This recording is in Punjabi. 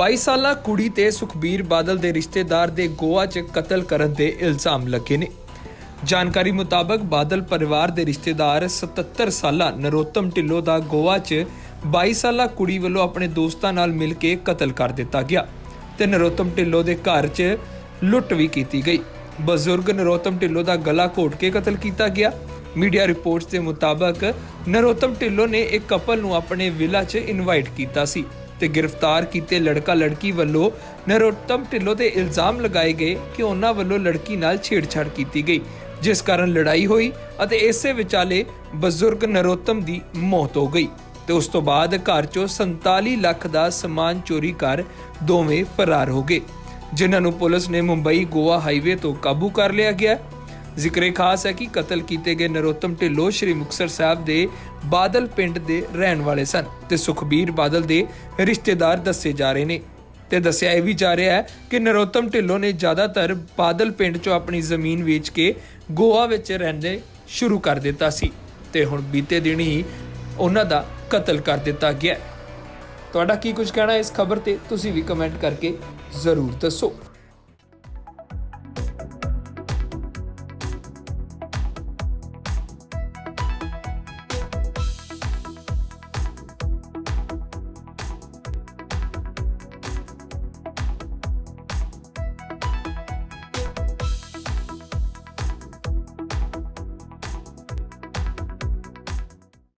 22 ਸਾਲਾ ਕੁੜੀ ਤੇ ਸੁਖਬੀਰ ਬਾਦਲ ਦੇ ਰਿਸ਼ਤੇਦਾਰ ਦੇ ਗੋਆ 'ਚ ਕਤਲ ਕਰਨ ਦੇ ਇਲਜ਼ਾਮ ਲੱਗੇ ਨੇ। ਜਾਣਕਾਰੀ ਮੁਤਾਬਕ ਬਾਦਲ ਪਰਿਵਾਰ ਦੇ ਰਿਸ਼ਤੇਦਾਰ 77 ਸਾਲਾ ਨਰੋਤਮ ਢਿੱਲੋਂ ਦਾ ਗੋਆ 'ਚ 22 ਸਾਲਾ ਕੁੜੀ ਵੱਲੋਂ ਆਪਣੇ ਦੋਸਤਾਂ ਨਾਲ ਮਿਲ ਕੇ ਕਤਲ ਕਰ ਦਿੱਤਾ ਗਿਆ ਤੇ ਨਰੋਤਮ ਢਿੱਲੋਂ ਦੇ ਘਰ 'ਚ ਲੁੱਟ ਵੀ ਕੀਤੀ ਗਈ। ਬਜ਼ੁਰਗ ਨਰੋਤਮ ਢਿੱਲੋਂ ਦਾ ਗਲਾ ਘੋਟ ਕੇ ਕਤਲ ਕੀਤਾ ਗਿਆ। ਮੀਡੀਆ ਰਿਪੋਰਟਸ ਦੇ ਮੁਤਾਬਕ ਨਰੋਤਮ ਢਿੱਲੋਂ ਨੇ ਇੱਕ ਕਪਲ ਨੂੰ ਆਪਣੇ ਵਿਲਾ 'ਚ ਇਨਵਾਈਟ ਕੀਤਾ ਸੀ। ਤੇ ਗ੍ਰਿਫਤਾਰ ਕੀਤੇ ਲੜਕਾ ਲੜਕੀ ਵੱਲੋਂ ਨਰੋਤਮ ਢਿੱਲੋਂ ਤੇ ਇਲਜ਼ਾਮ ਲਗਾਏ ਗਏ ਕਿ ਉਹਨਾਂ ਵੱਲੋਂ ਲੜਕੀ ਨਾਲ ਛੇੜਛਾੜ ਕੀਤੀ ਗਈ, ਜਿਸ ਕਾਰਨ ਲੜਾਈ ਹੋਈ ਅਤੇ ਇਸੇ ਵਿਚਾਲੇ ਬਜ਼ੁਰਗ ਨਰੋਤਮ ਦੀ ਮੌਤ ਹੋ ਗਈ। ਤੇ ਉਸ ਤੋਂ ਬਾਅਦ ਘਰ 'ਚੋਂ 47 ਲੱਖ ਦਾ ਸਮਾਨ ਚੋਰੀ ਕਰ ਦੋਵੇਂ ਫਰਾਰ ਹੋ ਗਏ, ਜਿਨ੍ਹਾਂ ਨੂੰ ਪੁਲਿਸ ਨੇ ਮੁੰਬਈ ਗੋਆ ਹਾਈਵੇ ਤੋਂ ਕਾਬੂ ਕਰ ਲਿਆ ਗਿਆ ਜ਼ਿਕਰੇ ਖਾਸ ਹੈ ਕਿ ਕਤਲ ਕੀਤੇ ਗਏ ਨਰੋਤਮ ਢਿੱਲੋਂ ਸ਼੍ਰੀ ਮੁਕਤਸਰ ਸਾਹਿਬ ਦੇ ਬਾਦਲ ਪਿੰਡ ਦੇ ਰਹਿਣ ਵਾਲੇ ਸਨ ਤੇ ਸੁਖਬੀਰ ਬਾਦਲ ਦੇ ਰਿਸ਼ਤੇਦਾਰ ਦੱਸੇ ਜਾ ਰਹੇ ਨੇ। ਤੇ ਦੱਸਿਆ ਇਹ ਵੀ ਜਾ ਰਿਹਾ ਹੈ ਕਿ ਨਰੋਤਮ ਢਿੱਲੋਂ ਨੇ ਜ਼ਿਆਦਾਤਰ ਬਾਦਲ ਪਿੰਡ 'ਚੋਂ ਆਪਣੀ ਜ਼ਮੀਨ ਵੇਚ ਕੇ ਗੋਆ ਵਿੱਚ ਰਹਿੰਦੇ ਸ਼ੁਰੂ ਕਰ ਦਿੱਤਾ ਸੀ ਤੇ ਹੁਣ ਬੀਤੇ ਦਿਨ ਹੀ ਉਹਨਾਂ ਦਾ ਕਤਲ ਕਰ ਦਿੱਤਾ ਗਿਆ ਤੁਹਾਡਾ ਕੀ ਕੁਝ ਕਹਿਣਾ ਇਸ ਖਬਰ ਤੇ? ਤੁਸੀਂ ਵੀ ਕਮੈਂਟ ਕਰਕੇ ਜ਼ਰੂਰ ਦੱਸੋ।